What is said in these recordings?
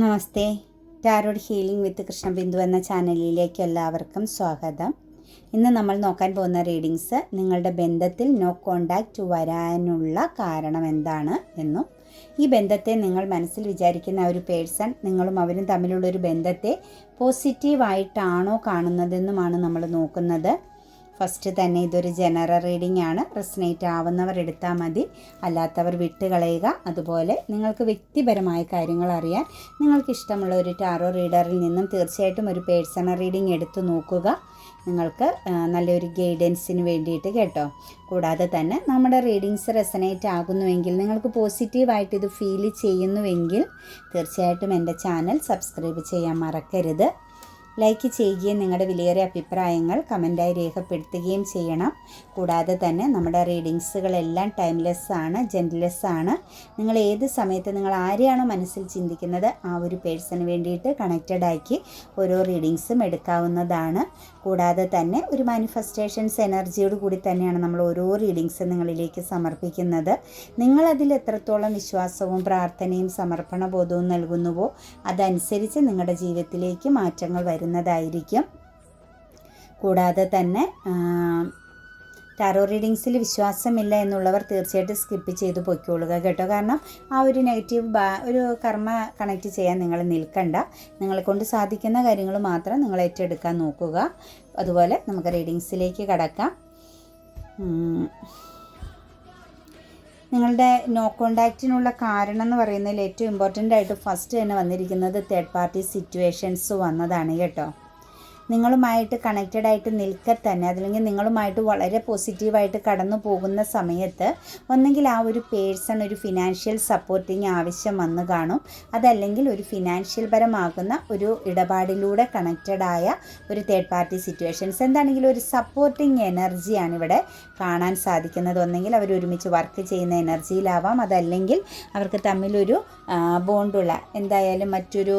Namaste. Tarot healing with Krishnabindu എന്ന ചാനലിലേക്ക് എല്ലാവർക്കും സ്വാഗതം. ഇന്ന് നമ്മൾ നോക്കാൻ പോകുന്ന റീഡിങ്സ് നിങ്ങളുടെ ബന്ധത്തിൽ നോ കോണ്ടാക്റ്റ് വരാനുള്ള കാരണം എന്താണ് എന്നും ഈ ബന്ധത്തെ നിങ്ങൾ മനസ്സിൽ വിചാരിക്കുന്ന ഒരു പേഴ്സൺ നിങ്ങളും അവരും തമ്മിലുള്ള ഒരു ബന്ധത്തെ പോസിറ്റീവായിട്ടാണോ കാണുന്നതെന്നുമാണ് നമ്മൾ നോക്കുന്നത്. ഫസ്റ്റ് തന്നെ ഇതൊരു ജനറൽ റീഡിംഗ് ആണ്. റെസനേറ്റ് ആവുന്നവർ എടുത്താൽ മതി. അല്ലാത്തവർ വിട്ടുകളയുക അതുപോലെ നിങ്ങൾക്ക് വ്യക്തിപരമായ കാര്യങ്ങൾ അറിയാൻ നിങ്ങൾക്ക് ഇഷ്ടമുള്ള ഒരു ടാറോ റീഡറിൽ നിന്നും തീർച്ചയായിട്ടും ഒരു പേഴ്സണൽ റീഡിംഗ് എടുത്തു നോക്കുക. നിങ്ങൾക്ക് നല്ലൊരു ഗൈഡൻസിന് വേണ്ടിയിട്ട് കേട്ടോ. കൂടാതെ തന്നെ നമ്മുടെ റീഡിങ്സ് റെസനേറ്റ് ആകുന്നുവെങ്കിൽ നിങ്ങൾക്ക് പോസിറ്റീവായിട്ട് ഇത് ഫീൽ ചെയ്യുന്നുവെങ്കിൽ തീർച്ചയായിട്ടും എന്റെ ചാനൽ സബ്സ്ക്രൈബ് ചെയ്യാൻ മറക്കരുത്. ലൈക്ക് ചെയ്യുകയും നിങ്ങളുടെ വിലയേറിയ അഭിപ്രായങ്ങൾ കമന്റായി രേഖപ്പെടുത്തുകയും ചെയ്യണം. കൂടാതെ തന്നെ നമ്മുടെ റീഡിങ്സുകളെല്ലാം ടൈംലെസ് ആണ് ജെൻലെസ് ആണ്. നിങ്ങൾ ഏത് സമയത്ത് നിങ്ങൾ ആരെയാണോ മനസ്സിൽ ചിന്തിക്കുന്നത് ആ ഒരു പേഴ്സണിന് വേണ്ടിയിട്ട് കണക്റ്റഡ് ആക്കി ഓരോ റീഡിങ്സും എടുക്കാവുന്നതാണ്. കൂടാതെ തന്നെ ഒരു മാനിഫെസ്റ്റേഷൻസ് എനർജിയോട് കൂടി തന്നെയാണ് നമ്മൾ ഓരോ റീഡിങ്സും നിങ്ങളിലേക്ക് സമർപ്പിക്കുന്നത്. നിങ്ങളതിൽ എത്രത്തോളം വിശ്വാസവും പ്രാർത്ഥനയും സമർപ്പണ ബോധവും നൽകുന്നുവോ അതനുസരിച്ച് നിങ്ങളുടെ ജീവിതത്തിലേക്ക് മാറ്റങ്ങൾ വരുന്നതായിരിക്കും. കൂടാതെ തന്നെ ടാറോ റീഡിങ്സിൽ വിശ്വാസമില്ല എന്നുള്ളവർ തീർച്ചയായിട്ടും സ്കിപ്പ് ചെയ്ത് പൊയ്ക്കോളുക കേട്ടോ. കാരണം ആ ഒരു നെഗറ്റീവ് ഒരു കർമ്മ കണക്ട് ചെയ്യാൻ നിങ്ങൾ നിൽക്കണ്ട. നിങ്ങളെ കൊണ്ട് സാധിക്കുന്ന കാര്യങ്ങൾ മാത്രം നിങ്ങൾ ഏറ്റെടുക്കാൻ നോക്കുക. അതുപോലെ നമുക്ക് റീഡിങ്സിലേക്ക് കടക്കാം. നിങ്ങളുടെ നോ കോണ്ടാക്റ്റിനുള്ള കാരണം എന്ന് പറയുന്നതിൽ ഏറ്റവും ഇമ്പോർട്ടന്റ് ആയിട്ട് ഫസ്റ്റ് തന്നെ വന്നിരിക്കുന്നത് തേർഡ് പാർട്ടി സിറ്റുവേഷൻസ് വന്നതാണ് കേട്ടോ. നിങ്ങളുമായിട്ട് കണക്റ്റഡ് ആയിട്ട് നിൽക്കെ തന്നെ അതല്ലെങ്കിൽ നിങ്ങളുമായിട്ട് വളരെ പോസിറ്റീവായിട്ട് കടന്നു പോകുന്ന സമയത്ത് ഒന്നെങ്കിൽ ആ ഒരു പേഴ്സൺ ഒരു ഫിനാൻഷ്യൽ സപ്പോർട്ടിങ് ആവശ്യം വന്നു കാണും. അതല്ലെങ്കിൽ ഒരു ഫിനാൻഷ്യൽ പരമാകുന്ന ഒരു ഇടപാടിലൂടെ കണക്റ്റഡ് ആയ ഒരു തേർഡ് പാർട്ടി സിറ്റുവേഷൻസ് എന്താണെങ്കിലും ഒരു സപ്പോർട്ടിങ് എനർജിയാണ് ഇവിടെ കാണാൻ സാധിക്കുന്നത്. ഒന്നെങ്കിൽ അവർ ഒരുമിച്ച് വർക്ക് ചെയ്യുന്ന എനർജിയിലാവാം അതല്ലെങ്കിൽ അവർക്ക് തമ്മിലൊരു ബോണ്ടുള്ള എന്തായാലും മറ്റൊരു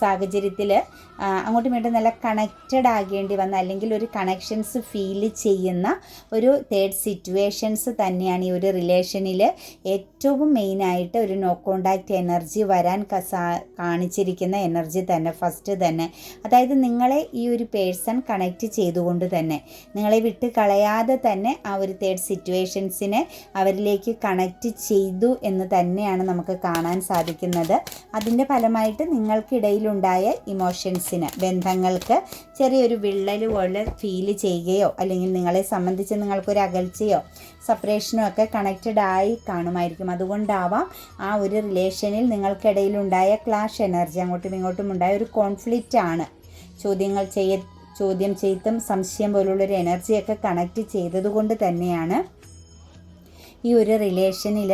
സാഹചര്യത്തിൽ അങ്ങോട്ടും ഇങ്ങോട്ടും നല്ല കണക്റ്റഡ് ആകേണ്ടി വന്ന അല്ലെങ്കിൽ ഒരു കണക്ഷൻസ് ഫീൽ ചെയ്യുന്ന ഒരു തേർഡ് സിറ്റുവേഷൻസ് തന്നെയാണ് ഈ ഒരു റിലേഷനിൽ ഏറ്റവും മെയിനായിട്ട് ഒരു നോ കോണ്ടാക്റ്റ് എനർജി വരാൻ കാണിച്ചിരിക്കുന്ന എനർജി തന്നെ ഫസ്റ്റ് തന്നെ. അതായത് നിങ്ങളെ ഈ ഒരു പേഴ്സൺ കണക്റ്റ് ചെയ്തുകൊണ്ട് തന്നെ നിങ്ങളെ വിട്ട് കളയാതെ തന്നെ ആ ഒരു തേർഡ് സിറ്റുവേഷൻസിനെ അവരിലേക്ക് കണക്റ്റ് ചെയ്തു എന്ന് തന്നെയാണ് നമുക്ക് കാണാൻ സാധിക്കുന്നത്. അതിന്റെ ഫലമായിട്ട് നിങ്ങൾക്കിടയിലുണ്ടായ ഇമോഷൻസിന് ബന്ധങ്ങൾക്ക് ചെറിയൊരു വിള്ളൽ പോലെ ഫീൽ ചെയ്യുകയോ അല്ലെങ്കിൽ നിങ്ങളെ സംബന്ധിച്ച് നിങ്ങൾക്കൊരു അകൽച്ചയോ സെപ്പറേഷനോ ഒക്കെ കണക്റ്റഡ് ആയി കാണുമായിരിക്കും. അതുകൊണ്ടാവാം ആ ഒരു റിലേഷനിൽ നിങ്ങൾക്കിടയിലുണ്ടായ ക്ലാഷ് എനർജി അങ്ങോട്ടും ഇങ്ങോട്ടും ഉണ്ടായ ഒരു കോൺഫ്ലിക്റ്റ് ആണ്. ചോദ്യങ്ങൾ ചെയ്യ ചോദ്യം ചെയ്തും സംശയം പോലുള്ളൊരു എനർജിയൊക്കെ കണക്റ്റ് ചെയ്തതുകൊണ്ട് തന്നെയാണ് ഈ ഒരു റിലേഷനിൽ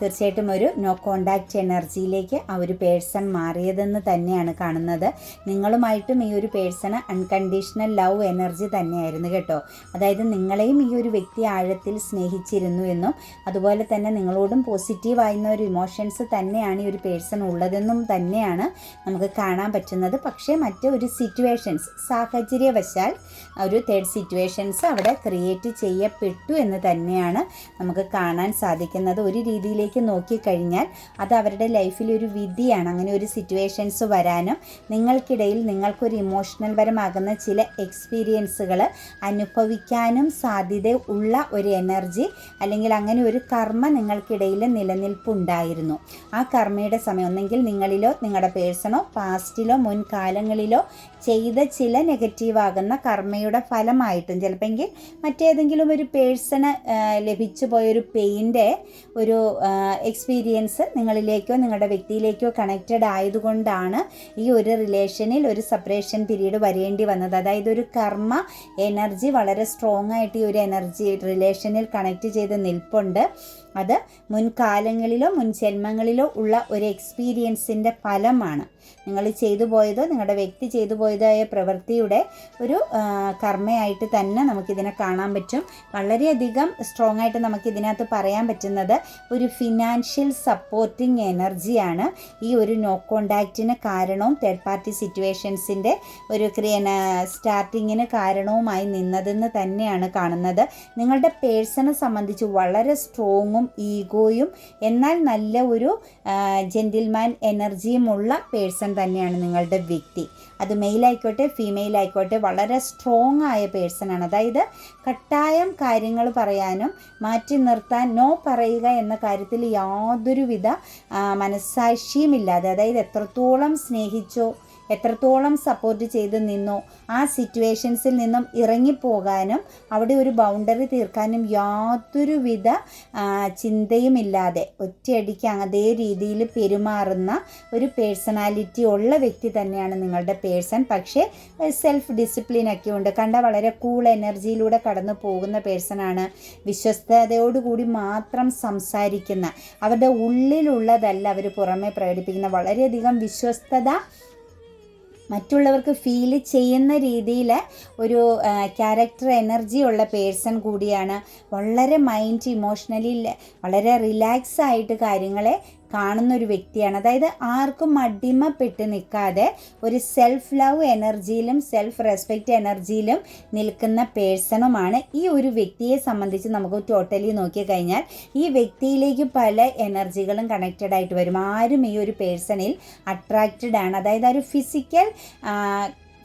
തീർച്ചയായിട്ടും ഒരു നോ കോണ്ടാക്റ്റ് എനർജിയിലേക്ക് ആ ഒരു പേഴ്സൺ മാറിയതെന്ന് തന്നെയാണ് കാണുന്നത്. നിങ്ങളുമായിട്ടും ഈ ഒരു പേഴ്സണ് അൺകണ്ടീഷണൽ ലവ് എനർജി തന്നെയായിരുന്നു കേട്ടോ. അതായത് നിങ്ങളെയും ഈ ഒരു വ്യക്തി ആഴത്തിൽ സ്നേഹിച്ചിരുന്നു എന്നും അതുപോലെ തന്നെ നിങ്ങളോടും പോസിറ്റീവായിരുന്ന ഒരു ഇമോഷൻസ് തന്നെയാണ് ഈ ഒരു പേഴ്സൺ ഉള്ളതെന്നും തന്നെയാണ് നമുക്ക് കാണാൻ പറ്റുന്നത്. പക്ഷേ മറ്റൊരു സിറ്റുവേഷൻസ് സാഹചര്യവശാൽ ഒരു തേർഡ് സിറ്റുവേഷൻസ് അവിടെ ക്രിയേറ്റ് ചെയ്യപ്പെട്ടു എന്ന് തന്നെയാണ് നമുക്ക് കാണാൻ സാധിക്കുന്നത്. ഒരു രീതിയിലേക്ക് നോക്കിക്കഴിഞ്ഞാൽ അത് അവരുടെ ലൈഫിൽ ഒരു വിധിയാണ്. അങ്ങനെ ഒരു സിറ്റുവേഷൻസ് വരാനും നിങ്ങൾക്കിടയിൽ നിങ്ങൾക്കൊരു ഇമോഷണൽ പരമാകുന്ന ചില എക്സ്പീരിയൻസുകൾ അനുഭവിക്കാനും സാധ്യത ഉള്ള ഒരു എനർജി അല്ലെങ്കിൽ അങ്ങനെ ഒരു കർമ്മ നിങ്ങൾക്കിടയിൽ നിലനിൽപ്പുണ്ടായിരുന്നു. ആ കർമ്മയുടെ സമയം ഒന്നെങ്കിൽ നിങ്ങളിലോ നിങ്ങളുടെ പേഴ്സണോ പാസ്റ്റിലോ മുൻകാലങ്ങളിലോ ചെയ്ത ചില നെഗറ്റീവാകുന്ന കർമ്മയുടെ ഫലമായിട്ടും ചിലപ്പോൾ മറ്റേതെങ്കിലും ഒരു പേഴ്സണ് ലഭിച്ചു പോയൊരു പെയിന്റെ ഒരു എക്സ്പീരിയൻസ് നിങ്ങളിലേക്കോ നിങ്ങളുടെ വ്യക്തിയിലേക്കോ കണക്റ്റഡ് ആയതുകൊണ്ടാണ് ഈ ഒരു റിലേഷനിൽ ഒരു സെപ്പറേഷൻ പീരീഡ് വരേണ്ടി വന്നത്. അതായത് ഒരു കർമ്മ എനർജി വളരെ സ്ട്രോങ് ആയിട്ട് ഈ ഒരു എനർജി റിലേഷനിൽ കണക്റ്റ് ചെയ്ത് നിൽപ്പുണ്ട്. അത് മുൻകാലങ്ങളിലോ മുൻ ജന്മങ്ങളിലോ ഉള്ള ഒരു എക്സ്പീരിയൻസിന്റെ ഫലമാണ്. നിങ്ങൾ ചെയ്തു പോയതോ നിങ്ങളുടെ വ്യക്തി ചെയ്തു പോയതായ പ്രവൃത്തിയുടെ ഒരു കർമ്മയായിട്ട് തന്നെ നമുക്കിതിനെ കാണാൻ പറ്റും. വളരെയധികം സ്ട്രോങ് ആയിട്ട് നമുക്കിതിനകത്ത് പറയാൻ പറ്റുന്നത് ഒരു ഫിനാൻഷ്യൽ സപ്പോർട്ടിങ് എനർജിയാണ് ഈ ഒരു നോ കോണ്ടാക്റ്റിന് കാരണവും തേർഡ് പാർട്ടി സിറ്റുവേഷൻസിന്റെ ഒരു സ്റ്റാർട്ടിങ്ങിന് കാരണവുമായി നിന്നതെന്ന് തന്നെയാണ് കാണുന്നത്. നിങ്ങളുടെ പേഴ്സണെ സംബന്ധിച്ച് വളരെ സ്ട്രോങ്ങും ഈഗോയും എന്നാൽ നല്ല ഒരു ജെന്റിൽമാൻ എനർജിയുമുള്ള പേഴ്സൺ തന്നെയാണ് നിങ്ങളുടെ വ്യക്തി. അത് മെയിൽ ആയിക്കോട്ടെ ഫീമെയിൽ ആയിക്കോട്ടെ വളരെ സ്ട്രോങ് ആയ പേഴ്സണാണ് അതായത് കട്ടായം കാര്യങ്ങൾ പറയാനും മാറ്റി നിർത്താൻ നോ പറയുക എന്ന കാര്യത്തിൽ യാതൊരുവിധ മനസ്സാക്ഷിയും മനസ്സാക്ഷിയുമില്ലാതെ അതായത് എത്രത്തോളം സ്നേഹിച്ചോ എത്രത്തോളം സപ്പോർട്ട് ചെയ്ത് നിന്നോ ആ സിറ്റുവേഷൻസിൽ നിന്നും ഇറങ്ങിപ്പോകാനും അവിടെ ഒരു ബൗണ്ടറി തീർക്കാനും യാതൊരുവിധ ചിന്തയുമില്ലാതെ ഒറ്റയടിക്ക് അതേ രീതിയിൽ പെരുമാറുന്ന ഒരു പേഴ്സണാലിറ്റി ഉള്ള വ്യക്തി തന്നെയാണ് നിങ്ങളുടെ പേഴ്സൺ പക്ഷേ സെൽഫ് ഡിസിപ്ലിൻ ഒക്കെ ഉണ്ട്. കണ്ട വളരെ കൂൾ എനർജിയിലൂടെ കടന്നു പോകുന്ന പേഴ്സണാണ് വിശ്വസ്തയോടുകൂടി മാത്രം സംസാരിക്കുന്ന അവരുടെ ഉള്ളിലുള്ളതല്ല അവർ പുറമെ പ്രകടിപ്പിക്കുന്ന. വളരെയധികം വിശ്വസ്തത മറ്റുള്ളവർക്ക് ഫീൽ ചെയ്യുന്ന രീതിയിൽ ഒരു ക്യാരക്ടർ എനർജി ഉള്ള പേഴ്സൺ കൂടിയാണ്. വളരെ മൈൻഡ് ഇമോഷണലി വളരെ റിലാക്സ് ആയിട്ട് കാര്യങ്ങളെ കാണുന്ന ഒരു വ്യക്തിയാണ്. അതായത് ആർക്കും അടിമപ്പെട്ട് നിൽക്കാതെ ഒരു സെൽഫ് ലവ് എനർജിയിലും സെൽഫ് റെസ്പെക്റ്റ് എനർജിയിലും നിൽക്കുന്ന പേഴ്സണുമാണ് ഈ ഒരു വ്യക്തിയെ സംബന്ധിച്ച് നമുക്ക് ടോട്ടലി നോക്കിക്കഴിഞ്ഞാൽ ഈ വ്യക്തിയിലേക്ക് പല എനർജികളും കണക്റ്റഡ് ആയിട്ട് വരും. ആരും ഈ ഒരു പേഴ്സണിൽ അട്രാക്റ്റഡ് ആണ്. അതായത് ആ ഒരു ഫിസിക്കൽ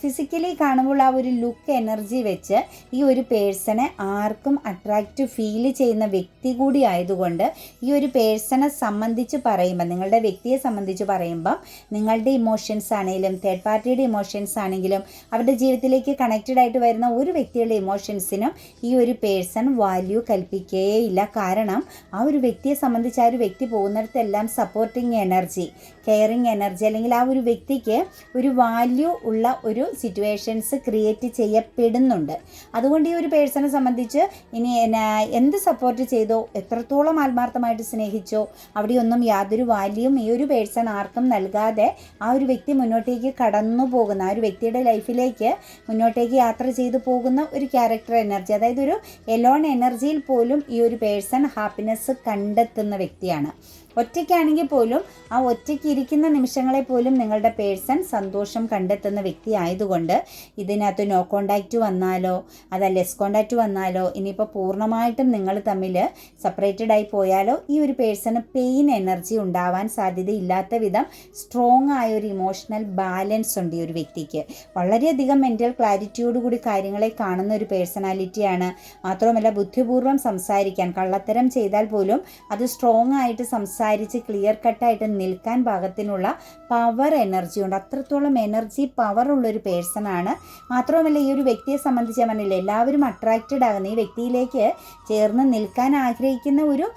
ഫിസിക്കലി കാണുമ്പോൾ ആ ഒരു ലുക്ക് എനർജി വെച്ച് ഈ ഒരു പേഴ്സണെ ആർക്കും അട്രാക്റ്റ് ഫീൽ ചെയ്യുന്ന വ്യക്തി കൂടി ആയതുകൊണ്ട് ഈ ഒരു പേഴ്സണെ സംബന്ധിച്ച് പറയുമ്പോൾ നിങ്ങളുടെ വ്യക്തിയെ സംബന്ധിച്ച് പറയുമ്പം നിങ്ങളുടെ ഇമോഷൻസ് ആണെങ്കിലും തേർഡ് പാർട്ടിയുടെ ഇമോഷൻസ് ആണെങ്കിലും അവരുടെ ജീവിതത്തിലേക്ക് കണക്റ്റഡ് ആയിട്ട് വരുന്ന ഒരു വ്യക്തിയുടെ ഇമോഷൻസിനും ഈ ഒരു പേഴ്സൺ വാല്യൂ കൽപ്പിക്കുകയില്ല കാരണം ആ ഒരു വ്യക്തിയെ സംബന്ധിച്ച് ആ ഒരു വ്യക്തി പോകുന്നിടത്തെല്ലാം സപ്പോർട്ടിങ് എനർജി കെയറിങ് എനർജി അല്ലെങ്കിൽ ആ ഒരു വ്യക്തിക്ക് ഒരു വാല്യൂ ഉള്ള ഒരു സിറ്റുവേഷൻസ് ക്രിയേറ്റ് ചെയ്യപ്പെടുന്നുണ്ട്. അതുകൊണ്ട് ഈ ഒരു പേഴ്സണെ സംബന്ധിച്ച് ഇനി എന്ത് സപ്പോർട്ട് ചെയ്തോ എത്രത്തോളം ആത്മാർത്ഥമായിട്ട് സ്നേഹിച്ചോ അവിടെയൊന്നും യാതൊരു വാല്യൂം ഈ ഒരു പേഴ്സൺ ആർക്കും നൽകാതെ ആ ഒരു വ്യക്തി മുന്നോട്ടേക്ക് കടന്നു പോകുന്ന ആ ഒരു വ്യക്തിയുടെ ലൈഫിലേക്ക് മുന്നോട്ടേക്ക് യാത്ര ചെയ്തു പോകുന്ന ഒരു ക്യാരക്ടർ എനർജി അതായത് ഒരു എലോൺ എനർജിയിൽ പോലും ഈ ഒരു പേഴ്സൺ ഹാപ്പിനെസ് കണ്ടെത്തുന്ന വ്യക്തിയാണ്. ഒറ്റയ്ക്കാണെങ്കിൽ പോലും ആ ഒറ്റയ്ക്ക് ഇരിക്കുന്ന നിമിഷങ്ങളെ പോലും നിങ്ങളുടെ പേഴ്സൺ സന്തോഷം കണ്ടെത്തുന്ന വ്യക്തി ആയതുകൊണ്ട് ഇതിനകത്ത് നോ കോണ്ടാക്റ്റ് വന്നാലോ അതല്ല ലെസ് കോണ്ടാക്റ്റ് വന്നാലോ ഇനിയിപ്പോൾ പൂർണമായിട്ടും നിങ്ങൾ തമ്മിൽ സെപ്പറേറ്റഡ് ആയി പോയാലോ ഈ ഒരു പേഴ്സണ് പെയിൻ എനർജി ഉണ്ടാവാൻ സാധ്യതയില്ലാത്ത വിധം സ്ട്രോങ് ആയ ഒരു ഇമോഷണൽ ബാലൻസ് ഉണ്ട് ഈ ഒരു വ്യക്തിക്ക്. വളരെയധികം മെന്റൽ ക്ലാരിറ്റിയോട് കൂടി കാര്യങ്ങളെ കാണുന്ന ഒരു പേഴ്സണാലിറ്റിയാണ് മാത്രമല്ല ബുദ്ധിപൂർവം സംസാരിക്കാൻ കള്ളത്തരം ചെയ്താൽ പോലും അത് സ്ട്രോങ് ആയിട്ട് സംസാരിച്ച് ക്ലിയർ കട്ടായിട്ട് നിൽക്കാൻ പാകത്തിനുള്ള പവർ എനർജി ഉണ്ട്. അത്രത്തോളം എനർജി പവർ ഉള്ളൊരു പേഴ്സണാണ് മാത്രമല്ല ഈ ഒരു വ്യക്തിയെ സംബന്ധിച്ച് പറഞ്ഞില്ലേ എല്ലാവരും അട്രാക്റ്റഡ് ആകുന്ന ഈ വ്യക്തിയിലേക്ക് ചേർന്ന് നിൽക്കാൻ ആഗ്രഹിക്കുന്ന ഒരു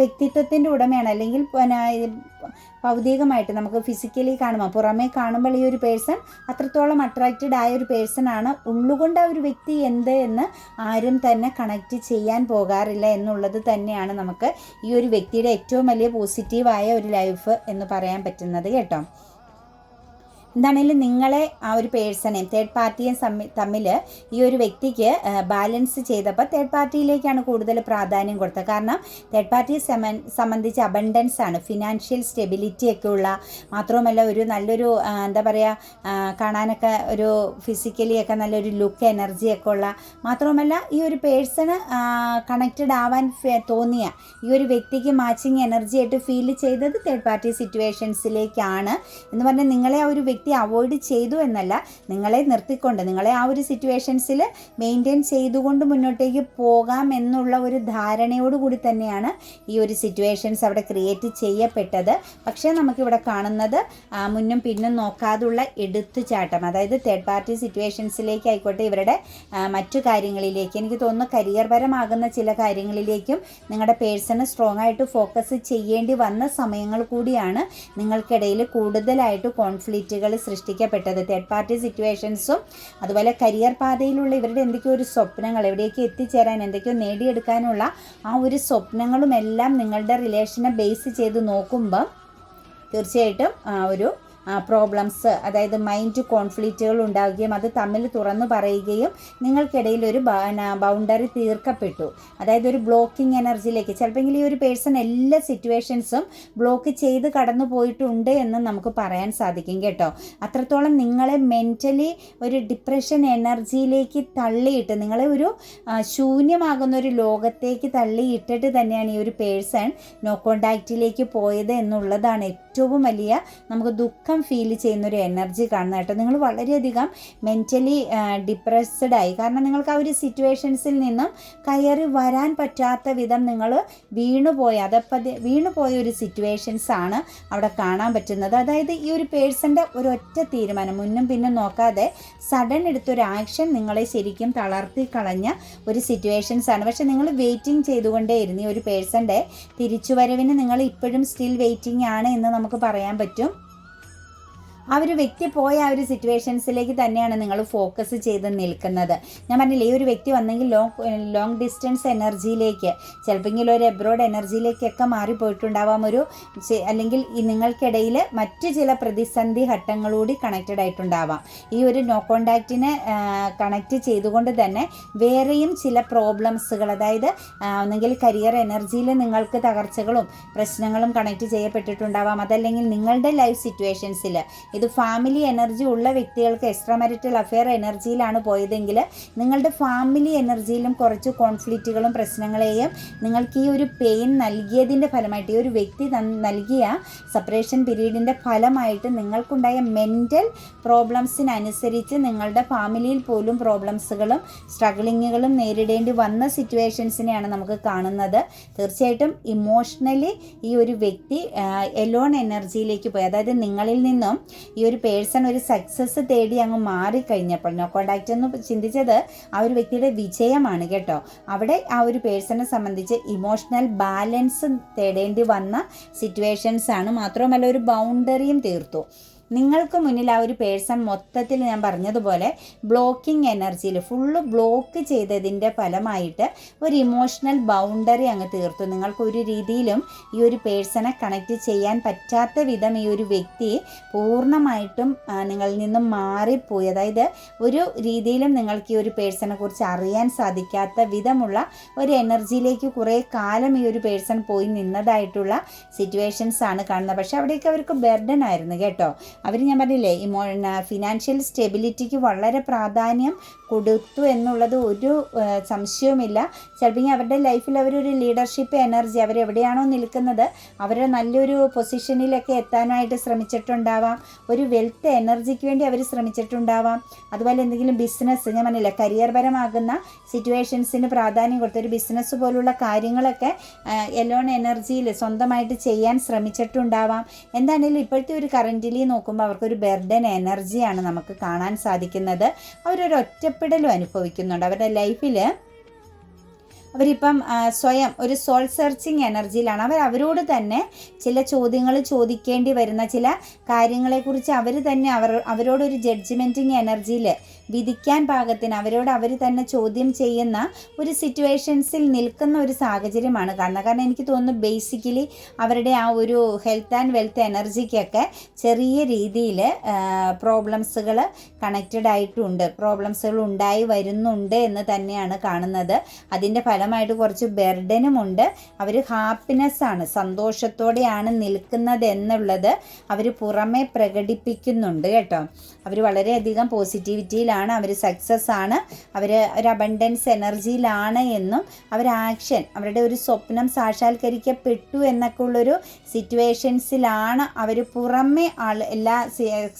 വ്യക്തിത്വത്തിന്റെ ഉടമയാണ്. അല്ലെങ്കിൽ ഭൗതികമായിട്ട് നമുക്ക് ഫിസിക്കലി കാണുമ്പോൾ പുറമേ കാണുമ്പോൾ ഈ ഒരു പേഴ്സൺ അത്രത്തോളം അട്രാക്റ്റഡ് ആയ ഒരു പേഴ്സൺ ആണ്. ഉള്ളുകൊണ്ട് ആ ഒരു വ്യക്തി എന്ത് എന്ന് ആരും തന്നെ കണക്റ്റ് ചെയ്യാൻ പോകാറില്ല എന്നുള്ളത് തന്നെയാണ് നമുക്ക് ഈ ഒരു വ്യക്തിയുടെ ഏറ്റവും വലിയ പോസിറ്റീവായ ഒരു ലൈഫ് എന്ന് പറയാൻ പറ്റുന്നത് കേട്ടോ. എന്താണെങ്കിലും നിങ്ങളെ ആ ഒരു പേഴ്സണേയും തേർഡ് പാർട്ടിയും തമ്മിൽ ഈ ഒരു വ്യക്തിക്ക് ബാലൻസ് ചെയ്തപ്പോൾ തേർഡ് പാർട്ടിയിലേക്കാണ് കൂടുതൽ പ്രാധാന്യം കൊടുത്തത്. കാരണം തേർഡ് പാർട്ടിയെ സംബന്ധിച്ച് അബണ്ടൻസ് ആണ്. ഫിനാൻഷ്യൽ സ്റ്റെബിലിറ്റി ഒക്കെ ഉള്ള മാത്രവുമല്ല ഒരു നല്ലൊരു എന്താ പറയുക കാണാനൊക്കെ ഒരു ഫിസിക്കലി ഒക്കെ നല്ലൊരു ലുക്ക് എനർജി ഒക്കെ ഉള്ള മാത്രവുമല്ല ഈ ഒരു പേഴ്സണ് കണക്റ്റഡ് ആവാൻ തോന്നിയ ഈ ഒരു വ്യക്തിക്ക് മാച്ചിങ് എനർജി ആയിട്ട് ഫീൽ ചെയ്തത് തേർഡ് പാർട്ടി സിറ്റുവേഷൻസിലേക്കാണ് എന്ന് പറഞ്ഞാൽ നിങ്ങളെ ആ ഒരു വ്യക്തി അവോയ്ഡ് ചെയ്തു എന്നല്ല നിങ്ങളെ നിർത്തിക്കൊണ്ട് നിങ്ങളെ ആ ഒരു സിറ്റുവേഷൻസിൽ മെയിന്റെയിൻ ചെയ്തുകൊണ്ട് മുന്നോട്ടേക്ക് പോകാം എന്നുള്ള ഒരു ധാരണയോട് കൂടി തന്നെയാണ് ഈ ഒരു സിറ്റുവേഷൻസ് അവിടെ ക്രിയേറ്റ് ചെയ്യപ്പെട്ടത്. പക്ഷേ നമുക്കിവിടെ കാണുന്നത് മുന്നും പിന്നും നോക്കാതുള്ള എടുത്തുചാട്ടം അതായത് തേർഡ് പാർട്ടി സിറ്റുവേഷൻസിലേക്ക് ആയിക്കോട്ടെ ഇവരുടെ മറ്റു കാര്യങ്ങളിലേക്ക് എനിക്ക് തോന്നുന്നു കരിയർ പരമാകുന്ന ചില കാര്യങ്ങളിലേക്കും നിങ്ങളുടെ പേഴ്സണ് സ്ട്രോങ് ആയിട്ട് ഫോക്കസ് ചെയ്യേണ്ടി വന്ന സമയങ്ങൾ കൂടിയാണ് നിങ്ങൾക്കിടയിൽ കൂടുതലായിട്ട് കോൺഫ്ലിക്റ്റുകൾ സൃഷ്ടിക്കപ്പെട്ടത്. തേർഡ് പാർട്ടി സിറ്റുവേഷൻസും അതുപോലെ കരിയർ പാതയിലുള്ള ഇവരുടെ എന്തൊക്കെയോ ഒരു സ്വപ്നങ്ങൾ എവിടേക്ക് എത്തിച്ചേരാൻ എന്തൊക്കെയോ നേടിയെടുക്കാനുള്ള ആ ഒരു സ്വപ്നങ്ങളും എല്ലാം നിങ്ങളുടെ റിലേഷനെ ബേസ് ചെയ്ത് നോക്കുമ്പം തീർച്ചയായിട്ടും ആ ഒരു പ്രോബ്ലംസ് അതായത് മൈൻഡ് കോൺഫ്ലിക്റ്റുകൾ ഉണ്ടാവുകയും അത് തമ്മിൽ തുറന്നു പറയുകയും നിങ്ങൾക്കിടയിൽ ഒരു ബൗണ്ടറി തീർക്കപ്പെട്ടു. അതായത് ഒരു ബ്ലോക്കിംഗ് എനർജിയിലേക്ക് ചിലപ്പോൾ ഈ ഒരു പേഴ്സൺ എല്ലാ സിറ്റുവേഷൻസും ബ്ലോക്ക് ചെയ്ത് കടന്നു പോയിട്ടുണ്ട് എന്ന് നമുക്ക് പറയാൻ സാധിക്കും കേട്ടോ. അത്രത്തോളം നിങ്ങളെ മെന്റലി ഒരു ഡിപ്രഷൻ എനർജിയിലേക്ക് തള്ളിയിട്ട് നിങ്ങളെ ഒരു ശൂന്യമാകുന്ന ഒരു ലോകത്തേക്ക് തള്ളിയിട്ടിട്ട് തന്നെയാണ് ഈ ഒരു പേഴ്സൺ നോ കോണ്ടാക്റ്റിലേക്ക് പോയത് എന്നുള്ളതാണ് ഏറ്റവും വലിയ നമുക്ക് ദുഃഖം ഫീൽ ചെയ്യുന്ന ഒരു എനർജി കാണുന്നത് കേട്ടോ. നിങ്ങൾ വളരെയധികം മെന്റലി ഡിപ്രസ്ഡ് ആയി. കാരണം നിങ്ങൾക്ക് ആ ഒരു സിറ്റുവേഷൻസിൽ നിന്നും കയറി വരാൻ പറ്റാത്ത വിധം നിങ്ങൾ വീണുപോയ അതപ്പതി വീണുപോയ ഒരു സിറ്റുവേഷൻസ് ആണ് അവിടെ കാണാൻ പറ്റുന്നത്. അതായത് ഈ ഒരു പേഴ്സന്റെ ഒരൊറ്റ തീരുമാനം മുന്നും പിന്നും നോക്കാതെ സഡൻ എടുത്തൊരു ആക്ഷൻ നിങ്ങളെ ശരിക്കും തളർത്തി കളഞ്ഞ ഒരു സിറ്റുവേഷൻസ് ആണ്. പക്ഷെ നിങ്ങൾ വെയിറ്റിംഗ് ചെയ്തുകൊണ്ടേയിരുന്നു ഈ ഒരു പേഴ്സന്റെ തിരിച്ചുവരവിന്. നിങ്ങൾ ഇപ്പോഴും സ്റ്റിൽ വെയിറ്റിംഗ് ആണ് എന്ന് നമുക്ക് പറയാൻ പറ്റും. ആ ഒരു വ്യക്തി പോയ ആ ഒരു സിറ്റുവേഷൻസിലേക്ക് തന്നെയാണ് നിങ്ങൾ ഫോക്കസ് ചെയ്ത് നിൽക്കുന്നത്. ഞാൻ പറഞ്ഞില്ല ഈ ഒരു വ്യക്തി വന്നെങ്കിൽ ലോങ് ലോങ് ഡിസ്റ്റൻസ് എനർജിയിലേക്ക് ചിലപ്പോൾ ഒരു എബ്രോഡ് എനർജിയിലേക്കൊക്കെ മാറിപ്പോയിട്ടുണ്ടാവാം. ഒരു അല്ലെങ്കിൽ ഈ നിങ്ങൾക്കിടയിൽ മറ്റു ചില പ്രതിസന്ധി ഘട്ടങ്ങളൂടി കണക്റ്റഡ് ആയിട്ടുണ്ടാവാം. ഈ ഒരു നോ കോണ്ടാക്റ്റിനെ കണക്റ്റ് ചെയ്തുകൊണ്ട് തന്നെ വേറെയും ചില പ്രോബ്ലംസുകൾ അതായത് ഒന്നെങ്കിൽ കരിയർ എനർജിയിൽ നിങ്ങൾക്ക് തകർച്ചകളും പ്രശ്നങ്ങളും കണക്റ്റ് ചെയ്യപ്പെട്ടിട്ടുണ്ടാവാം. അതല്ലെങ്കിൽ നിങ്ങളുടെ ലൈഫ് സിറ്റുവേഷൻസിൽ ഇത് ഫാമിലി എനർജി ഉള്ള വ്യക്തികൾക്ക് എക്സ്ട്രാ മാരിറ്റൽ അഫെയർ എനർജിയിലാണ് പോയതെങ്കിൽ നിങ്ങളുടെ ഫാമിലി എനർജിയിലും കുറച്ച് കോൺഫ്ലിക്റ്റുകളും പ്രശ്നങ്ങളെയും നിങ്ങൾക്ക് ഈ ഒരു പെയിൻ നൽകിയതിന്റെ ഫലമായിട്ട് ഈ ഒരു വ്യക്തി നൽകിയ സെപ്പറേഷൻ പീരീഡിന്റെ ഫലമായിട്ട് നിങ്ങൾക്കുണ്ടായ മെന്റൽ പ്രോബ്ലംസിനനുസരിച്ച് നിങ്ങളുടെ ഫാമിലിയിൽ പോലും പ്രോബ്ലംസുകളും സ്ട്രഗ്ലിങ്ങുകളും നേരിടേണ്ടി വന്ന സിറ്റുവേഷൻസിനെയാണ് നമുക്ക് കാണുന്നത്. തീർച്ചയായിട്ടും ഇമോഷണലി ഈ ഒരു വ്യക്തി എലോൺ എനർജിയിലേക്ക് പോയി. അതായത് നിങ്ങളിൽ നിന്നും ഈ ഒരു പേഴ്സൺ ഒരു സക്സസ് തേടി അങ്ങ് മാറിക്കഴിഞ്ഞപ്പോൾ നോ കോണ്ടാക്റ്റ് എന്ന് ചിന്തിച്ചത് ആ ഒരു വ്യക്തിയുടെ വിജയമാണ് കേട്ടോ. അവിടെ ആ ഒരു പേഴ്സണെ സംബന്ധിച്ച് ഇമോഷണൽ ബാലൻസ് തേടേണ്ടി വന്ന സിറ്റുവേഷൻസ് ആണ്. മാത്രമല്ല ഒരു ബൗണ്ടറിയും തീർത്തു. നിങ്ങൾക്ക് മുന്നിൽ ആ ഒരു പേഴ്സൺ മൊത്തത്തിൽ ഞാൻ പറഞ്ഞതുപോലെ ബ്ലോക്കിംഗ് എനർജിയിൽ ഫുള്ള് ബ്ലോക്ക് ചെയ്തതിന്റെ ഫലമായിട്ട് ഒരു ഇമോഷണൽ ബൗണ്ടറി അങ്ങ് തീർത്തു. നിങ്ങൾക്ക് ഒരു രീതിയിലും ഈ ഒരു പേഴ്സണെ കണക്റ്റ് ചെയ്യാൻ പറ്റാത്ത വിധം ഈ ഒരു വ്യക്തി പൂർണമായിട്ടും നിങ്ങളിൽ നിന്നും മാറിപ്പോയി. അതായത് ഒരു രീതിയിലും നിങ്ങൾക്ക് ഈ ഒരു പേഴ്സണെ കുറിച്ച് അറിയാൻ സാധിക്കാത്ത വിധമുള്ള ഒരു എനർജിയിലേക്ക് കുറേ കാലം ഈ ഒരു പേഴ്സൺ പോയി നിന്നതായിട്ടുള്ള സിറ്റുവേഷൻസ് ആണ് കാണുന്നത്. പക്ഷേ അവിടേക്ക് അവർക്ക് ബെർഡൻ ആയിരുന്നു കേട്ടോ. അവർ ഞാൻ പറഞ്ഞില്ലേ ഈ ഫിനാൻഷ്യൽ സ്റ്റെബിലിറ്റിക്ക് വളരെ പ്രാധാന്യം കൊടുത്തു എന്നുള്ളത് ഒരു സംശയവുമില്ല. ചിലപ്പോൾ അവരുടെ ലൈഫിൽ അവരൊരു ലീഡർഷിപ്പ് എനർജി അവരെവിടെയാണോ നിൽക്കുന്നത് അവരെ നല്ലൊരു പൊസിഷനിലൊക്കെ എത്താനായിട്ട് ശ്രമിച്ചിട്ടുണ്ടാവാം. ഒരു വെൽത്ത് എനർജിക്ക് വേണ്ടി അവർ ശ്രമിച്ചിട്ടുണ്ടാവാം. അതുപോലെ എന്തെങ്കിലും ബിസിനസ് ഞാൻ പറഞ്ഞില്ല കരിയർപരമാകുന്ന സിറ്റുവേഷൻസിന് പ്രാധാന്യം കൊടുത്ത് ഒരു ബിസിനസ് പോലുള്ള കാര്യങ്ങളൊക്കെ എലോൺ എനർജിയിൽ സ്വന്തമായിട്ട് ചെയ്യാൻ ശ്രമിച്ചിട്ടുണ്ടാവാം. എന്താണെങ്കിലും ഇപ്പോഴത്തെ ഒരു കറന്റിലി നോക്കുമ്പോൾ അവർക്കൊരു ബെർഡൻ എനർജിയാണ് നമുക്ക് കാണാൻ സാധിക്കുന്നത്. അവരൊരു ഒറ്റപ്പെടലും അനുഭവിക്കുന്നുണ്ട്. അവരുടെ ലൈഫിൽ അവരിപ്പം സ്വയം ഒരു സോൾ സെർച്ചിങ് എനർജിയിലാണ്. അവർ അവരോട് തന്നെ ചില ചോദ്യങ്ങൾ ചോദിക്കേണ്ടി വരുന്ന ചില കാര്യങ്ങളെക്കുറിച്ച് അവർ തന്നെ അവർ അവരോടൊരു ജഡ്ജ്മെന്റിങ് എനർജിയിൽ വിധിക്കാൻ പാകത്തിന് അവരോട് അവർ തന്നെ ചോദ്യം ചെയ്യുന്ന ഒരു സിറ്റുവേഷൻസിൽ നിൽക്കുന്ന ഒരു സാഹചര്യമാണ് കാണുന്നത് കാരണം എനിക്ക് തോന്നുന്നു ബേസിക്കലി അവരുടെ ആ ഒരു ഹെൽത്ത് ആൻഡ് വെൽത്ത് എനർജിക്കൊക്കെ ചെറിയ രീതിയിൽ പ്രോബ്ലംസുകൾ കണക്റ്റഡ് ആയിട്ടുണ്ട്. പ്രോബ്ലംസുകൾ ഉണ്ടായി വരുന്നുണ്ട് എന്ന് തന്നെയാണ് കാണുന്നത്. അതിന്റെ ഫലമായിട്ട് കുറച്ച് ബെർഡനുമുണ്ട് അവർ ഹാപ്പിനെസ് ആണ് സന്തോഷത്തോടെയാണ് നിൽക്കുന്നത് എന്നുള്ളത് അവർ പുറമെ പ്രകടിപ്പിക്കുന്നുണ്ട് കേട്ടോ. അവർ വളരെയധികം പോസിറ്റിവിറ്റിയിലാണ് അവർ സക്സസ് ആണ്. അവർ ഒരു അബണ്ടൻസ് എനർജിയിലാണ് എന്നും അവർ ആക്ഷൻ അവരുടെ ഒരു സ്വപ്നം സാക്ഷാത്കരിക്കപ്പെട്ടു എന്നൊക്കെ ഉള്ളൊരു സിറ്റുവേഷൻസിലാണ് അവർ പുറമേ ആൾ എല്ലാ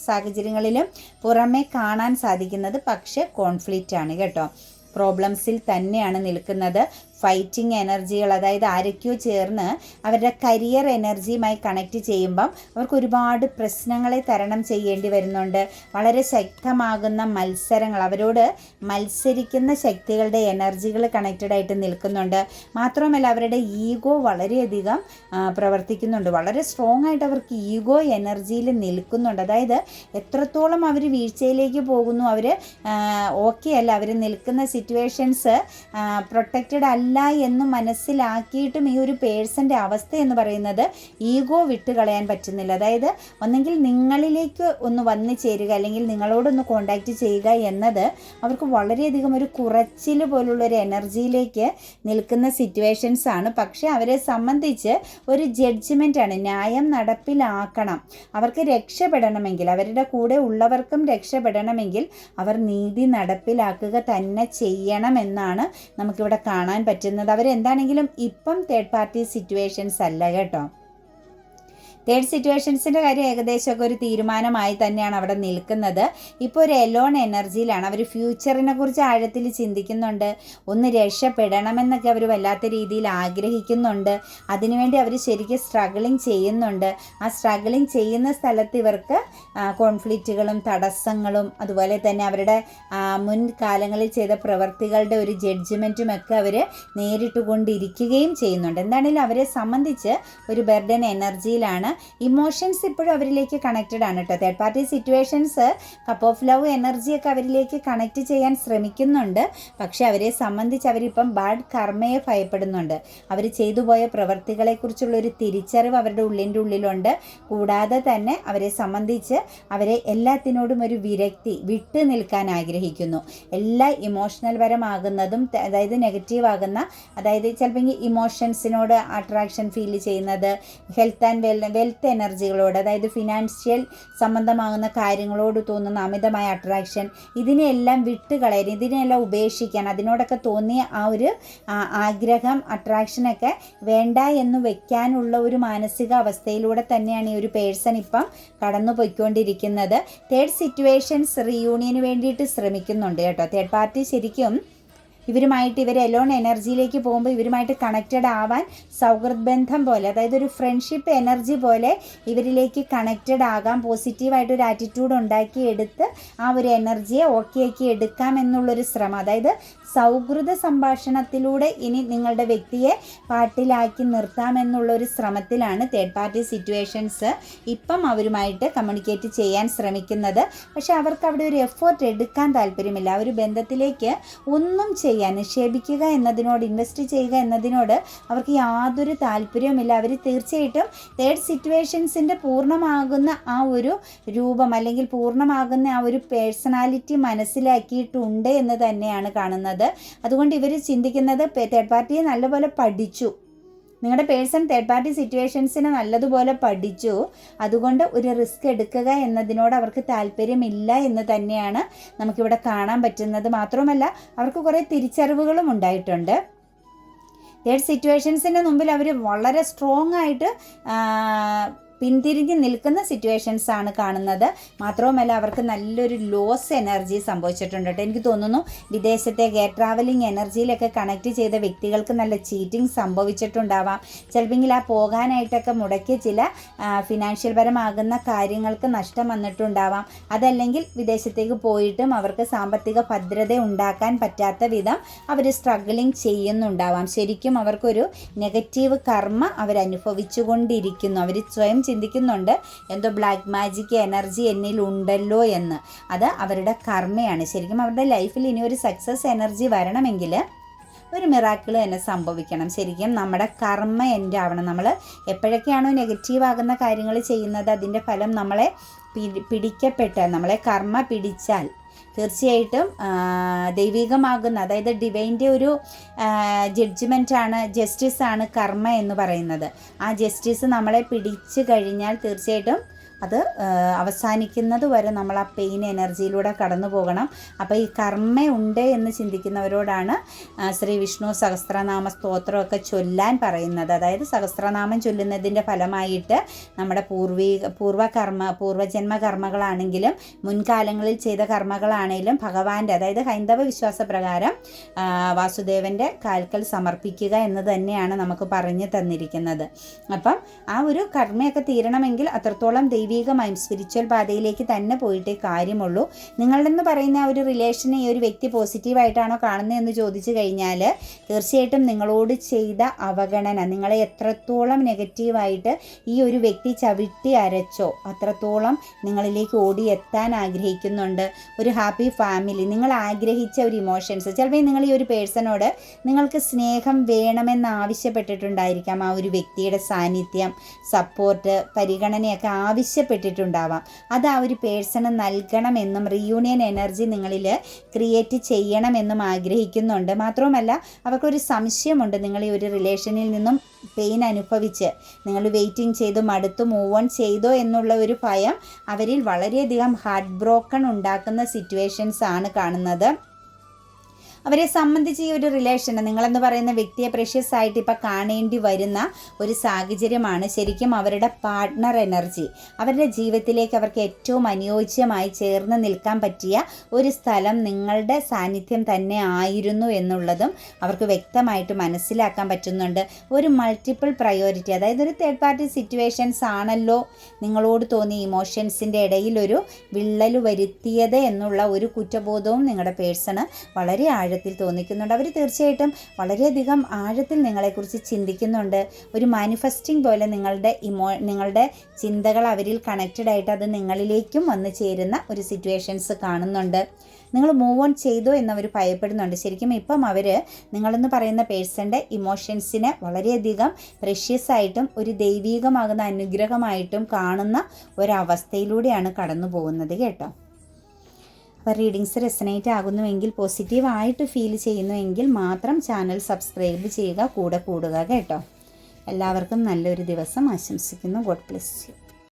സാഹചര്യങ്ങളിലും പുറമെ കാണാൻ സാധിക്കുന്നത്. പക്ഷേ കോൺഫ്ലിക്റ്റ് ആണ് കേട്ടോ. പ്രോബ്ലംസിൽ തന്നെയാണ് നിൽക്കുന്നത്. ഫൈറ്റിംഗ് എനർജികൾ അതായത് ആരൊക്കെയോ ചേർന്ന് അവരുടെ കരിയർ എനർജിയുമായി കണക്ട് ചെയ്യുമ്പം അവർക്ക് ഒരുപാട് പ്രശ്നങ്ങളെ തരണം ചെയ്യേണ്ടി വരുന്നുണ്ട്. വളരെ ശക്തമാകുന്ന മത്സരങ്ങൾ അവരോട് മത്സരിക്കുന്ന ശക്തികളുടെ എനർജികൾ കണക്റ്റഡ് ആയിട്ട് നിൽക്കുന്നുണ്ട്. മാത്രമല്ല അവരുടെ ഈഗോ വളരെയധികം പ്രവർത്തിക്കുന്നുണ്ട്. വളരെ സ്ട്രോങ് ആയിട്ട് അവർക്ക് ഈഗോ എനർജിയിൽ നിൽക്കുന്നുണ്ട്. അതായത് എത്രത്തോളം അവർ വീഴ്ചയിലേക്ക് പോകുന്നു അവർ ഓക്കെ അല്ല. അവർ നിൽക്കുന്ന സിറ്റുവേഷൻസ് പ്രൊട്ടക്റ്റഡ് അല്ല അല്ല എന്ന് മനസ്സിലാക്കിയിട്ടും ഈ ഒരു പേഴ്സന്റെ അവസ്ഥ എന്ന് പറയുന്നത് ഈഗോ വിട്ട് കളയാൻ പറ്റുന്നില്ല. അതായത് ഒന്നെങ്കിൽ നിങ്ങളിലേക്ക് ഒന്ന് വന്നു ചേരുക അല്ലെങ്കിൽ നിങ്ങളോടൊന്ന് കോണ്ടാക്റ്റ് ചെയ്യുക എന്നത് അവർക്ക് വളരെയധികം ഒരു കുറച്ചിൽ പോലുള്ള ഒരു എനർജിയിലേക്ക് നിൽക്കുന്ന സിറ്റുവേഷൻസ് ആണ്. പക്ഷേ അവരെ സംബന്ധിച്ച് ഒരു ജഡ്ജ്മെന്റ് ആണ്. ന്യായം നടപ്പിലാക്കണം. അവർക്ക് രക്ഷപ്പെടണമെങ്കിൽ അവരുടെ കൂടെ ഉള്ളവർക്കും രക്ഷപ്പെടണമെങ്കിൽ അവർ നീതി നടപ്പിലാക്കുക തന്നെ ചെയ്യണം ചെയ്യണമെന്നാണ് നമുക്കിവിടെ കാണാൻ പറ്റുന്നത്. അവരെന്താണെങ്കിലും ഇപ്പം തേർഡ് പാർട്ടി സിറ്റുവേഷൻസ് അല്ല കേട്ടോ. തേർഡ് സിറ്റുവേഷൻസിന്റെ കാര്യം ഏകദേശമൊക്കെ ഒരു തീരുമാനമായി തന്നെയാണ് അവിടെ നിൽക്കുന്നത്. ഇപ്പോൾ ഒരു എലോൺ എനർജിയിലാണ് അവർ ഫ്യൂച്ചറിനെ കുറിച്ച് ആഴത്തിൽ ചിന്തിക്കുന്നുണ്ട്. ഒന്ന് രക്ഷപ്പെടണമെന്നൊക്കെ അവർ വല്ലാത്ത രീതിയിൽ ആഗ്രഹിക്കുന്നുണ്ട്. അതിനുവേണ്ടി അവർ ശരിക്കും സ്ട്രഗിളിങ് ചെയ്യുന്നുണ്ട്. ആ സ്ട്രഗിളിങ് ചെയ്യുന്ന സ്ഥലത്ത് ഇവർക്ക് കോൺഫ്ലിക്റ്റുകളും തടസ്സങ്ങളും അതുപോലെ തന്നെ അവരുടെ മുൻകാലങ്ങളിൽ ചെയ്ത പ്രവർത്തികളുടെ ഒരു ജഡ്ജ്മെന്റും ഒക്കെ അവർ നേരിട്ടുകൊണ്ടിരിക്കുകയും ചെയ്യുന്നുണ്ട്. എന്താണെങ്കിലും അവരെ സംബന്ധിച്ച് ഒരു ബെർഡൻ എനർജിയിലാണ് ഇമോഷൻസ് ഇപ്പോഴും അവരിലേക്ക് കണക്റ്റഡ് ആണ് കേട്ടോ. Third party situations cup of love എനർജിയൊക്കെ അവരിലേക്ക് കണക്റ്റ് ചെയ്യാൻ ശ്രമിക്കുന്നുണ്ട്. പക്ഷേ അവരെ സംബന്ധിച്ച് അവരിപ്പം ബാഡ് കർമ്മയെ ഭയപ്പെടുന്നുണ്ട്. അവർ ചെയ്തു പോയ പ്രവൃത്തികളെക്കുറിച്ചുള്ളൊരു തിരിച്ചറിവ് അവരുടെ ഉള്ളിന്റെ ഉള്ളിലുണ്ട്. കൂടാതെ തന്നെ അവരെ സംബന്ധിച്ച് അവരെ എല്ലാത്തിനോടും ഒരു വിരക്തി വിട്ടു നിൽക്കാൻ ആഗ്രഹിക്കുന്നു. എല്ലാ ഇമോഷണൽ പരമാകുന്നതും അതായത് നെഗറ്റീവ് ആകുന്ന അതായത് ചിലപ്പോൾ ഇമോഷൻസിനോട് അട്രാക്ഷൻ ഫീൽ ചെയ്യുന്നത് ഹെൽത്ത് ആൻഡ് വെൽ വെൽത്ത് എനർജികളോട് അതായത് ഫിനാൻഷ്യൽ സംബന്ധമാകുന്ന കാര്യങ്ങളോട് തോന്നുന്ന അമിതമായ അട്രാക്ഷൻ ഇതിനെയെല്ലാം വിട്ടുകളയാൻ ഇതിനെയെല്ലാം ഉപേക്ഷിക്കാൻ അതിനോടൊക്കെ തോന്നിയ ആ ഒരു ആഗ്രഹം അട്രാക്ഷനൊക്കെ വേണ്ട എന്ന് വെക്കാനുള്ള ഒരു മാനസിക അവസ്ഥയിലൂടെ തന്നെയാണ് ഈ ഒരു പേഴ്സൺ ഇപ്പം കടന്നു പോയിക്കൊണ്ടിരിക്കുന്നത് തേർഡ് സിറ്റുവേഷൻസ് റീയൂണിയന് വേണ്ടിയിട്ട് ശ്രമിക്കുന്നുണ്ട് കേട്ടോ. തേർഡ് പാർട്ടി ശരിക്കും ഇവരുമായിട്ട് ഇവർ എലോൺ എനർജിയിലേക്ക് പോകുമ്പോൾ ഇവരുമായിട്ട് കണക്റ്റഡ് ആവാൻ സൗഹൃദ ബന്ധം പോലെ അതായത് ഒരു ഫ്രണ്ട്ഷിപ്പ് എനർജി പോലെ ഇവരിലേക്ക് കണക്റ്റഡ് ആകാം പോസിറ്റീവായിട്ട് ഒരു ആറ്റിറ്റ്യൂഡ് ഉണ്ടാക്കി എടുത്ത് ആ ഒരു എനർജിയെ ഓക്കെ ആക്കി എടുക്കാം എന്നുള്ളൊരു ശ്രമം. അതായത് സൗഹൃദ സംഭാഷണത്തിലൂടെ ഇനി നിങ്ങളുടെ വ്യക്തിയെ പാട്ടിലാക്കി നിർത്താമെന്നുള്ളൊരു ശ്രമത്തിലാണ് തേർഡ് പാർട്ടി സിറ്റുവേഷൻസ് ഇപ്പം അവരുമായിട്ട് കമ്മ്യൂണിക്കേറ്റ് ചെയ്യാൻ ശ്രമിക്കുന്നത്. പക്ഷെ അവർക്ക് അവിടെ ഒരു എഫേർട്ട് എടുക്കാൻ താല്പര്യമില്ല. ആ ഒരു ബന്ധത്തിലേക്ക് ഒന്നും ചെയ്യാൻ നിക്ഷേപിക്കുക എന്നതിനോട് ഇൻവെസ്റ്റ് ചെയ്യുക എന്നതിനോട് അവർക്ക് യാതൊരു താല്പര്യവുമില്ല. അവർ തീർച്ചയായിട്ടും തേർഡ് സിറ്റുവേഷൻസിന്റെ പൂർണമാകുന്ന ആ ഒരു രൂപം അല്ലെങ്കിൽ പൂർണമാകുന്ന ആ ഒരു പേഴ്സണാലിറ്റി മനസ്സിലാക്കിയിട്ടുണ്ട് എന്ന് തന്നെയാണ് കാണുന്നത്. അതുകൊണ്ട് ഇവർ ചിന്തിക്കുന്നത് തേർഡ് പാർട്ടിയെ നല്ലപോലെ പഠിച്ചു. നിങ്ങളുടെ പേഴ്സൺ തേർഡ് പാർട്ടി സിറ്റുവേഷൻസിനെ നല്ലതുപോലെ പഠിച്ചു. അതുകൊണ്ട് ഒരു റിസ്ക് എടുക്കുക എന്നതിനോട് അവർക്ക് താല്പര്യമില്ല എന്ന് തന്നെയാണ് നമുക്കിവിടെ കാണാൻ പറ്റുന്നത്. മാത്രമല്ല അവർക്ക് കുറേ തിരിച്ചറിവുകളും ഉണ്ടായിട്ടുണ്ട്. തേർഡ് സിറ്റുവേഷൻസിന്റെ മുമ്പിൽ അവർ വളരെ സ്ട്രോങ് ആയിട്ട് പിന്തിരിഞ്ഞ് നിൽക്കുന്ന സിറ്റുവേഷൻസ് ആണ് കാണുന്നത്. മാത്രവുമല്ല അവർക്ക് നല്ലൊരു ലോസ് എനർജി സംഭവിച്ചിട്ടുണ്ട് കേട്ടോ. എനിക്ക് തോന്നുന്നു വിദേശത്തെ ഗെയർ ട്രാവലിംഗ് എനർജിയിലൊക്കെ കണക്ട് ചെയ്ത വ്യക്തികൾക്ക് നല്ല ചീറ്റിംഗ് സംഭവിച്ചിട്ടുണ്ടാവാം. ചിലപ്പോൾ ആ പോകാനായിട്ടൊക്കെ മുടക്കിയ ചില ഫിനാൻഷ്യൽ പരമാകുന്ന കാര്യങ്ങൾക്ക് നഷ്ടം വന്നിട്ടുണ്ടാവാം. അതല്ലെങ്കിൽ വിദേശത്തേക്ക് പോയിട്ടും അവർക്ക് സാമ്പത്തിക ഭദ്രത ഉണ്ടാക്കാൻ പറ്റാത്ത വിധം അവർ സ്ട്രഗിളിങ് ചെയ്യുന്നുണ്ടാവാം. ശരിക്കും അവർക്കൊരു നെഗറ്റീവ് കർമ്മ അവരനുഭവിച്ചുകൊണ്ടിരിക്കുന്നു. അവർ സ്വയം ചിന്തിക്കുന്നുണ്ട്. എന്തോ ബ്ലാക്ക് മാജിക് എനർജി എന്നിൽ ഉണ്ടല്ലോ എന്ന്. അത് അവരുടെ കർമ്മയാണ്. ശരിക്കും അവരുടെ ലൈഫിൽ ഇനി ഒരു സക്സസ് എനർജി വരണമെങ്കിൽ ഒരു മിറാക്കിൾ തന്നെ സംഭവിക്കണം. ശരിക്കും നമ്മുടെ കർമ്മ എന്റെ ആവണം. നമ്മൾ എപ്പോഴൊക്കെയാണോ നെഗറ്റീവ് ആകുന്ന കാര്യങ്ങൾ ചെയ്യുന്നത് അതിന്റെ ഫലം നമ്മളെ പിടിക്കപ്പെട്ടാൽ നമ്മളെ കർമ്മ പിടിച്ചാൽ തീർച്ചയായിട്ടും ദൈവികമാകുന്ന അതായത് ഡിവൈന്റെ ഒരു ജഡ്ജ്മെന്റ് ജഡ്ജ്മെന്റാണ് ആണ് കർമ്മ എന്ന് പറയുന്നത്. ആ ജസ്റ്റിസ് നമ്മളെ പിടിച്ചു കഴിഞ്ഞാൽ തീർച്ചയായിട്ടും അത് അവസാനിക്കുന്നത് വരെ നമ്മൾ ആ പെയിൻ എനർജിയിലൂടെ കടന്നു പോകണം. അപ്പോൾ ഈ കർമ്മ ഉണ്ട് എന്ന് ചിന്തിക്കുന്നവരോടാണ് ശ്രീ വിഷ്ണു സഹസ്രനാമ സ്തോത്രമൊക്കെ ചൊല്ലാൻ പറയുന്നത്. അതായത് സഹസ്രനാമം ചൊല്ലുന്നതിന്റെ ഫലമായിട്ട് നമ്മുടെ പൂർവീ പൂർവകർമ്മ പൂർവജന്മ കർമ്മകളാണെങ്കിലും മുൻകാലങ്ങളിൽ ചെയ്ത കർമ്മകളാണെങ്കിലും ഭഗവാന്റെ അതായത് ഹൈന്ദവ വിശ്വാസ പ്രകാരം വാസുദേവന്റെ കാൽക്കൽ സമർപ്പിക്കുക എന്ന് തന്നെയാണ് നമുക്ക് പറഞ്ഞു തന്നിരിക്കുന്നത്. അപ്പം ആ ഒരു കർമ്മയൊക്കെ തീരണമെങ്കിൽ അത്രത്തോളം ദൈവം ദൈവികമായും സ്പിരിച്വൽ പാതയിലേക്ക് തന്നെ പോയിട്ടേ കാര്യമുള്ളൂ. നിങ്ങളെന്ന് പറയുന്ന ആ ഒരു റിലേഷനെ ഈ ഒരു വ്യക്തി പോസിറ്റീവായിട്ടാണോ കാണുന്നത് എന്ന് ചോദിച്ചു കഴിഞ്ഞാൽ തീർച്ചയായിട്ടും നിങ്ങളോട് ചെയ്ത അവഗണന നിങ്ങളെ എത്രത്തോളം നെഗറ്റീവായിട്ട് ഈ ഒരു വ്യക്തി ചവിട്ടി അരച്ചോ അത്രത്തോളം നിങ്ങളിലേക്ക് ഓടി എത്താൻ ആഗ്രഹിക്കുന്നുണ്ട്. ഒരു ഹാപ്പി ഫാമിലി നിങ്ങൾ ആഗ്രഹിച്ച ഒരു ഇമോഷൻസ് ചിലപ്പോൾ നിങ്ങൾ ഈ ഒരു പേഴ്സണോട് നിങ്ങൾക്ക് സ്നേഹം വേണമെന്ന് ആവശ്യപ്പെട്ടിട്ടുണ്ടായിരിക്കാം ആ ഒരു വ്യക്തിയുടെ സാന്നിധ്യം സപ്പോർട്ട് പരിഗണനയൊക്കെ ആവശ്യപ്പെട്ടിട്ടുണ്ടാവാം അത് ആ ഒരു പേഴ്സണ് നൽകണമെന്നും റീയൂണിയൻ എനർജി നിങ്ങളിൽ ക്രിയേറ്റ് ചെയ്യണമെന്നും ആഗ്രഹിക്കുന്നുണ്ട്. മാത്രവുമല്ല അവർക്കൊരു സംശയമുണ്ട് നിങ്ങൾ ഈ ഒരു റിലേഷനിൽ നിന്നും പെയിൻ അനുഭവിച്ച്. നിങ്ങൾ വെയിറ്റിംഗ് ചെയ്തു മടുത്തു മൂവ് ഓൺ ചെയ്തോ എന്നുള്ള ഒരു ഭയം അവരിൽ വളരെയധികം ഹാർട്ട് ബ്രോക്കൺ ഉണ്ടാക്കുന്ന സിറ്റുവേഷൻസ് ആണ് കാണുന്നത്. അവരെ സംബന്ധിച്ച് ഈ ഒരു റിലേഷൻ നിങ്ങളെന്ന് പറയുന്ന വ്യക്തിയെ പ്രഷ്യസ് ആയിട്ട് ഇപ്പം കാണേണ്ടി വരുന്ന ഒരു സാഹചര്യമാണ് ശരിക്കും അവരുടെ പാർട്ട്ണർ എനർജി അവരുടെ ജീവിതത്തിലേക്ക് അവർക്ക് ഏറ്റവും അനുയോജ്യമായി ചേർന്ന് നിൽക്കാൻ പറ്റിയ ഒരു സ്ഥലം നിങ്ങളുടെ സാന്നിധ്യം തന്നെ ആയിരുന്നു എന്നുള്ളതും അവർക്ക് വ്യക്തമായിട്ട് മനസ്സിലാക്കാൻ പറ്റുന്നുണ്ട്. ഒരു മൾട്ടിപ്പിൾ പ്രയോറിറ്റി അതായത് ഒരു തേർഡ് പാർട്ടി സിറ്റുവേഷൻസ് ആണല്ലോ നിങ്ങളോട് തോന്നിയ ഇമോഷൻസിന്റെ ഇടയിൽ ഒരു വിള്ളൽ വരുത്തിയത് എന്നുള്ള ഒരു കുറ്റബോധവും നിങ്ങളുടെ പേഴ്സണ് വളരെ ആഴത്തിൽ തോന്നിക്കുന്നുണ്ട്. അവർ തീർച്ചയായിട്ടും വളരെയധികം ആഴത്തിൽ നിങ്ങളെക്കുറിച്ച് ചിന്തിക്കുന്നുണ്ട്. ഒരു മാനിഫെസ്റ്റിംഗ് പോലെ നിങ്ങളുടെ ഇമോ നിങ്ങളുടെ ചിന്തകൾ അവരിൽ കണക്റ്റഡ് ആയിട്ട് അത് നിങ്ങളിലേക്കും വന്നു ചേരുന്ന ഒരു സിറ്റുവേഷൻസ് കാണുന്നുണ്ട്. നിങ്ങൾ മൂവ് ഓൺ ചെയ്തോ എന്നവർ ഭയപ്പെടുന്നുണ്ട്. ശരിക്കും ഇപ്പം അവർ നിങ്ങളെന്ന് പറയുന്ന പേഴ്സന്റെ ഇമോഷൻസിനെ വളരെയധികം പ്രഷ്യസ് ആയിട്ടും ഒരു ദൈവീകമാകുന്ന അനുഗ്രഹമായിട്ടും കാണുന്ന ഒരവസ്ഥയിലൂടെയാണ് കടന്നു പോകുന്നത് കേട്ടോ. അപ്പോൾ റീഡിങ്സ് റെസനേറ്റ് ആകുന്നുവെങ്കിൽ പോസിറ്റീവായിട്ട് ഫീൽ ചെയ്യുന്നുവെങ്കിൽ മാത്രം ചാനൽ സബ്സ്ക്രൈബ് ചെയ്യുക കൂടെ കൂടുക കേട്ടോ. എല്ലാവർക്കും നല്ലൊരു ദിവസം ആശംസിക്കുന്നു. God bless you